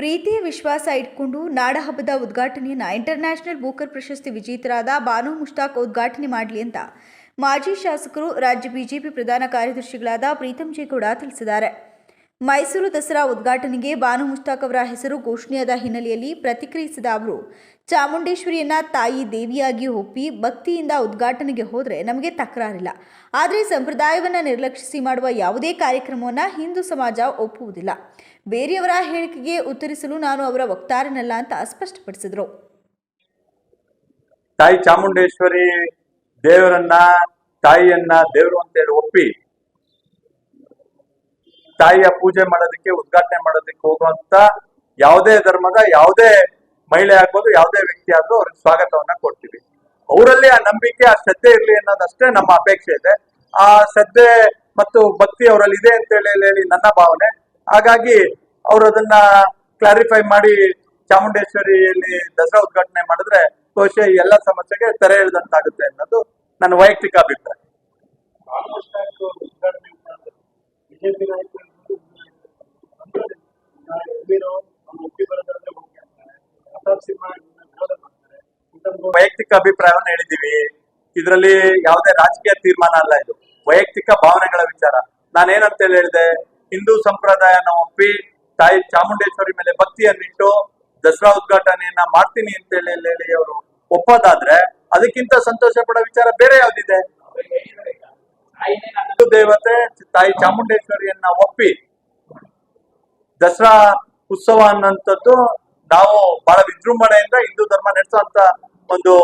ಪ್ರೀತಿ ವಿಶ್ವಾಸ ಇಟ್ಕೊಂಡು ನಾಡಹಬ್ಬದ ಉದ್ಘಾಟನೆಯನ್ನು ಇಂಟರ್ನ್ಯಾಷನಲ್ ಬೂಕರ್ ಪ್ರಶಸ್ತಿ ವಿಜೇತರಾದ ಬಾನು ಮುಷ್ತಾಕ್ ಉದ್ಘಾಟನೆ ಮಾಡಲಿ ಅಂತ ಮಾಜಿ ಶಾಸಕರು, ರಾಜ್ಯ ಬಿಜೆಪಿ ಪ್ರಧಾನ ಕಾರ್ಯದರ್ಶಿಗಳಾದ ಪ್ರೀತಂ ಜೇಗೌಡ ತಿಳಿಸಿದ್ದಾರೆ. ಮೈಸೂರು ದಸರಾ ಉದ್ಘಾಟನೆಗೆ ಬಾನು ಮುಷ್ತಾಕ್ ಅವರ ಹೆಸರು ಘೋಷಣೆಯಾದ ಹಿನ್ನೆಲೆಯಲ್ಲಿ ಪ್ರತಿಕ್ರಿಯಿಸಿದ ಅವರು, ಚಾಮುಂಡೇಶ್ವರಿಯನ್ನ ತಾಯಿ ದೇವಿಯಾಗಿ ಒಪ್ಪಿ ಭಕ್ತಿಯಿಂದ ಉದ್ಘಾಟನೆಗೆ ಹೋದರೆ ನಮಗೆ ತಕರಾರಿಲ್ಲ. ಆದರೆ ಸಂಪ್ರದಾಯವನ್ನು ನಿರ್ಲಕ್ಷಿಸಿ ಮಾಡುವ ಯಾವುದೇ ಕಾರ್ಯಕ್ರಮವನ್ನು ಹಿಂದೂ ಸಮಾಜ ಒಪ್ಪುವುದಿಲ್ಲ. ಬೇರೆಯವರ ಹೇಳಿಕೆಗೆ ಉತ್ತರಿಸಲು ನಾನು ಅವರ ವಕ್ತಾರನಲ್ಲ ಅಂತ ಸ್ಪಷ್ಟಪಡಿಸಿದರು. ತಾಯಿ ಚಾಮುಂಡೇಶ್ವರಿ ದೇವರನ್ನ, ತಾಯಿಯನ್ನ ದೇವರು ಅಂತೇಳಿ ಒಪ್ಪಿ ತಾಯಿಯ ಪೂಜೆ ಮಾಡೋದಕ್ಕೆ, ಉದ್ಘಾಟನೆ ಮಾಡೋದಕ್ಕೆ ಹೋಗುವಂತ ಯಾವುದೇ ಧರ್ಮದ, ಯಾವುದೇ ಮಹಿಳೆ ಆಗ್ಬೋದು, ಯಾವುದೇ ವ್ಯಕ್ತಿ ಆದ್ರೂ ಅವ್ರಿಗೆ ಸ್ವಾಗತವನ್ನ ಕೊಡ್ತೀವಿ. ಅವರಲ್ಲಿ ಆ ನಂಬಿಕೆ, ಆ ಶ್ರದ್ಧೆ ಇರಲಿ ಅನ್ನೋದಷ್ಟೇ ನಮ್ಮ ಅಪೇಕ್ಷೆ ಇದೆ. ಆ ಶ್ರದ್ಧೆ ಮತ್ತು ಭಕ್ತಿ ಅವರಲ್ಲಿ ಇದೆ ಅಂತ ಹೇಳಿ ಹೇಳಿ ನನ್ನ ಭಾವನೆ. ಹಾಗಾಗಿ ಅವರು ಅದನ್ನ ಕ್ಲಾರಿಫೈ ಮಾಡಿ ಚಾಮುಂಡೇಶ್ವರಿಯಲ್ಲಿ ದಸರಾ ಉದ್ಘಾಟನೆ ಮಾಡಿದ್ರೆ ಬಹುಶಃ ಈ ಎಲ್ಲ ಸಮಸ್ಯೆಗೆ ತೆರೆ ಎಳೆದಂತಾಗುತ್ತೆ ಅನ್ನೋದು ನನ್ನ ವೈಯಕ್ತಿಕ ಅಭಿಪ್ರಾಯ. ಬಿಜೆಪಿ ನಾಯಕರು ವೈಯಕ್ತಿಕ ಅಭಿಪ್ರಾಯವನ್ನು ಹೇಳಿದೀವಿ ಇದರಲ್ಲಿ ಯಾವುದೇ ರಾಜಕೀಯ ತೀರ್ಮಾನ ಅಲ್ಲ ಇದು. ವೈಯಕ್ತಿಕ ಭಾವನೆಗಳ ವಿಚಾರ. ನಾನೇನಂತ ಹೇಳಿ ಹೇಳಿದೆ? ಹಿಂದೂ ಸಂಪ್ರದಾಯನ ಒಪ್ಪಿ ತಾಯಿ ಚಾಮುಂಡೇಶ್ವರಿ ಮೇಲೆ ಭಕ್ತಿಯನ್ನಿಟ್ಟು ದಸರಾ ಉದ್ಘಾಟನೆಯನ್ನ ಮಾಡ್ತೀನಿ ಅಂತ ಹೇಳಿ ಹೇಳಿ ಅವರು ಒಪ್ಪೋದಾದ್ರೆ ಅದಕ್ಕಿಂತ ಸಂತೋಷ ಪಡೋ ವಿಚಾರ ಬೇರೆ ಯಾವ್ದಿದೆ? ದೇವತೆ, ತಾಯಿ ಚಾಮುಂಡೇಶ್ವರಿಯನ್ನ ಒಪ್ಪಿ ದಸರಾ ಉತ್ಸವ ಅನ್ನಂಥದ್ದು ನಾವು ಬಹಳ ವಿಜೃಂಭಣೆಯಿಂದ ಹಿಂದೂ ಧರ್ಮ ನಡೆಸುವಂತ ಒಂದು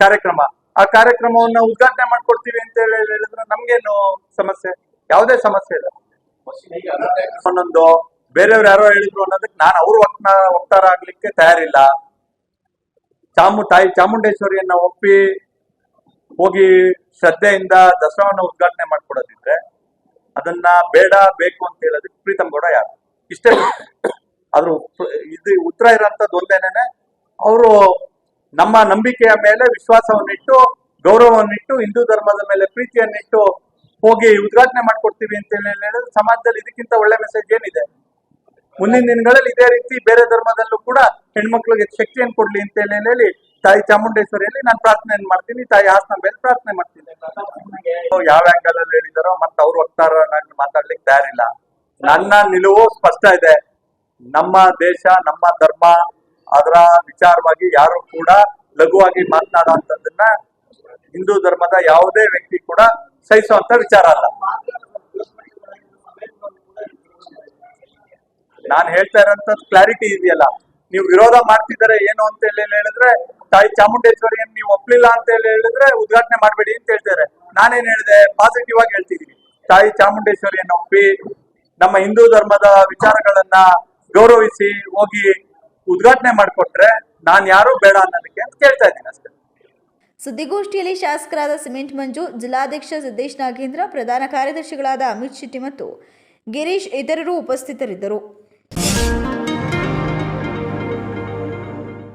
ಕಾರ್ಯಕ್ರಮ. ಆ ಕಾರ್ಯಕ್ರಮವನ್ನ ಉದ್ಘಾಟನೆ ಮಾಡ್ಕೊಡ್ತೀವಿ ಅಂತ ಹೇಳಿ ಹೇಳಿದ್ರೆ ನಮ್ಗೇನು ಸಮಸ್ಯೆ? ಯಾವುದೇ ಸಮಸ್ಯೆ ಇಲ್ಲ. ಒಂದೊಂದು ಬೇರೆಯವ್ರು ಯಾರೋ ಹೇಳಿದ್ರು ಅನ್ನೋದಕ್ಕೆ ನಾನು ಅವ್ರ ವಕ್ನ, ವಕ್ತಾರ ಆಗ್ಲಿಕ್ಕೆ ತಯಾರಿಲ್ಲ. ಚಾಮು, ತಾಯಿ ಚಾಮುಂಡೇಶ್ವರಿಯನ್ನ ಒಪ್ಪಿ ಹೋಗಿ ಶ್ರದ್ಧೆಯಿಂದ ದಸರಾವನ್ನು ಉದ್ಘಾಟನೆ ಮಾಡ್ಕೊಡೋದಿದ್ರೆ ಅದನ್ನ ಬೇಡ, ಬೇಕು ಅಂತ ಹೇಳೋದಕ್ಕೆ ಪ್ರೀತಮ್ ಗೌಡ ಯಾರು? ಇಷ್ಟೇ. ಆದ್ರೂ ಇದು ಉತ್ತರ ಇರೋಂಥದ್ದು ಒಂದೇನೇನೆ, ಅವರು ನಮ್ಮ ನಂಬಿಕೆಯ ಮೇಲೆ ವಿಶ್ವಾಸವನ್ನಿಟ್ಟು ಗೌರವವನ್ನಿಟ್ಟು ಹಿಂದೂ ಧರ್ಮದ ಮೇಲೆ ಪ್ರೀತಿಯನ್ನಿಟ್ಟು ಹೋಗಿ ಉದ್ಘಾಟನೆ ಮಾಡ್ಕೊಡ್ತೀವಿ ಅಂತ ಹೇಳಿದ್ರೆ ಸಮಾಜದಲ್ಲಿ ಇದಕ್ಕಿಂತ ಒಳ್ಳೆ ಮೆಸೇಜ್ ಏನಿದೆ? ಮುಂದಿನ ದಿನಗಳಲ್ಲಿ ಇದೇ ರೀತಿ ಬೇರೆ ಧರ್ಮದಲ್ಲೂ ಕೂಡ ಹೆಣ್ಮಕ್ಳಿಗೆ ಶಕ್ತಿಯನ್ನು ಕೊಡ್ಲಿ ಅಂತ ಹೇಳಿ ಹೇಳಿ ತಾಯಿ ಚಾಮುಂಡೇಶ್ವರಿಯಲ್ಲಿ ನಾನು ಪ್ರಾರ್ಥನೆಯನ್ನು ಮಾಡ್ತೀನಿ ತಾಯಿ ಆಸನ ಮೇಲೆ ಪ್ರಾರ್ಥನೆ ಮಾಡ್ತೀನಿ. ಯಾವ ಆಂಗಲ್ ಅಲ್ಲಿ ಹೇಳಿದಾರೋ ಮತ್ತೆ ಅವ್ರ ವಕ್ತಾರನಾಗಿ ಮಾತಾಡ್ಲಿಕ್ಕೆ ತಯಾರಿಲ್ಲ. ನನ್ನ ನಿಲುವು ಸ್ಪಷ್ಟ ಇದೆ. ನಮ್ಮ ದೇಶ ನಮ್ಮ ಧರ್ಮ ಅದರ ವಿಚಾರವಾಗಿ ಯಾರು ಕೂಡ ಲಘುವಾಗಿ ಮಾತನಾಡುವಂತದನ್ನ ಹಿಂದೂ ಧರ್ಮದ ಯಾವುದೇ ವ್ಯಕ್ತಿ ಕೂಡ ಸಹಿಸುವಂತ ವಿಚಾರ ಅಲ್ಲ. ನಾನು ಹೇಳ್ತಾ ಇರೋಂಥದ್ದು ಕ್ಲಾರಿಟಿ ಇದೆಯಲ್ಲ. ನೀವು ವಿರೋಧ ಮಾಡ್ತಿದ್ದಾರೆ ಏನು ಅಂತ ಹೇಳಿ ಹೇಳಿದ್ರೆ, ತಾಯಿ ಚಾಮುಂಡೇಶ್ವರಿಯನ್ನು ನೀವು ಒಪ್ಲಿಲ್ಲ ಅಂತ ಹೇಳಿ ಹೇಳಿದ್ರೆ ಉದ್ಘಾಟನೆ ಮಾಡಬೇಡಿ ಅಂತ ಹೇಳ್ತಾರೆ. ನಾನೇನ್ ಹೇಳಿದೆ? ಪಾಸಿಟಿವ್ ಆಗಿ ಹೇಳ್ತಿದ್ದೀನಿ. ತಾಯಿ ಚಾಮುಂಡೇಶ್ವರಿಯನ್ನು ಒಪ್ಪಿ ನಮ್ಮ ಹಿಂದೂ ಧರ್ಮದ ವಿಚಾರಗಳನ್ನ ಗೌರವಿಸಿ ಹೋಗಿ ಉದ್ಘಾಟನೆ ಮಾಡಿಕೊಟ್ರೆ ನಾನ್ ಯಾರು ಬೇಡ ಅನ್ನೋದಕ್ಕೆ ಅಂತ ಕೇಳ್ತಾ ಇದ್ದೀನಿ ಅಷ್ಟೇ. ಸುದ್ದಿಗೋಷ್ಠಿಯಲ್ಲಿ ಶಾಸಕರಾದ ಸಿಮೆಂಟ್ ಮಂಜು, ಜಿಲ್ಲಾಧ್ಯಕ್ಷ ಸಿದ್ದೇಶ್ ನಾಗೇಂದ್ರ, ಪ್ರಧಾನ ಕಾರ್ಯದರ್ಶಿಗಳಾದ ಅಮಿತ್ ಶೆಟ್ಟಿ ಮತ್ತು ಗಿರೀಶ್ ಇತರರು ಉಪಸ್ಥಿತರಿದ್ದರು.